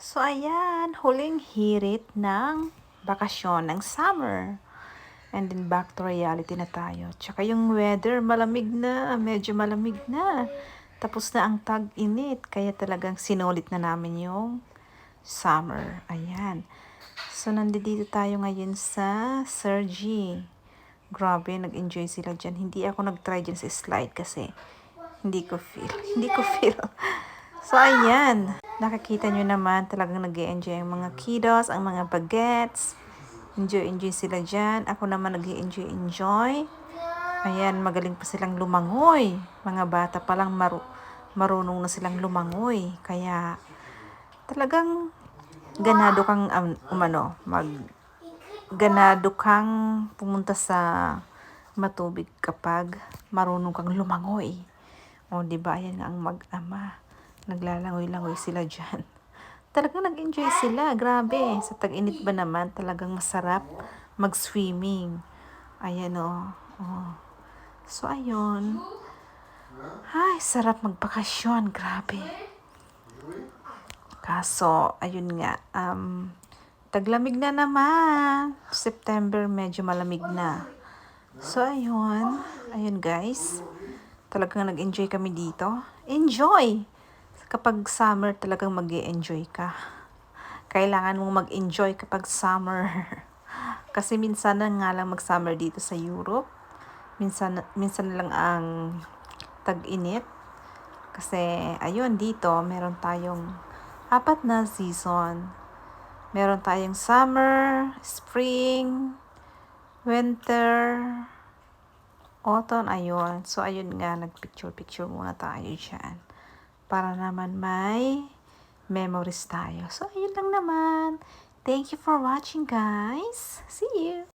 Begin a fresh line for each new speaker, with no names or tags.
So ayan, huling hirit ng bakasyon ng summer. And then back to reality na tayo. Tsaka yung weather, malamig na. Medyo malamig na. Tapos na ang tag-init. Kaya talagang sinulit na namin yung summer. Ayan. So nandito tayo ngayon sa Sergi. Grabe, nag-enjoy sila dyan. Hindi ako nag-try dyan sa slide kasi hindi ko feel. Hindi ko feel. So, ayan. Nakikita nyo naman talagang nag enjoy ang mga kiddos, ang mga bagets. Enjoy, enjoy sila dyan. Ako naman nag enjoy enjoy. Ayan, magaling pa silang lumangoy. Mga bata pa lang maru marunong na silang lumangoy. Kaya, talagang ganado kang um, umano, mag ganado kang pumunta sa matubig kapag marunong kang lumangoy. O, di ba? Nga ang mag-ama. Naglalangoy-langoy sila dyan. Talagang nag-enjoy sila. Grabe. Sa tag-init ba naman, talagang masarap mag-swimming. Ayan o. Oh. So, ayun. Ay, sarap magbakasyon. Grabe. Kaso, ayun nga, um, taglamig na naman. September, medyo malamig na. So, ayun. Ayun, guys. Talagang nag-enjoy kami dito. Enjoy! Kapag summer, talagang mag enjoy ka. Kailangan mong mag-enjoy kapag summer. Kasi minsan na nga lang mag-summer dito sa Europe. Minsan, minsan lang ang tag-init. Kasi, ayun, dito, meron tayong apat na season. Meron tayong summer, spring, winter, autumn, ayun. So, ayun nga, nag-picture-picture muna tayo dyan. Para naman may memories tayo. So, ayun lang naman. Thank you for watching, guys. See you!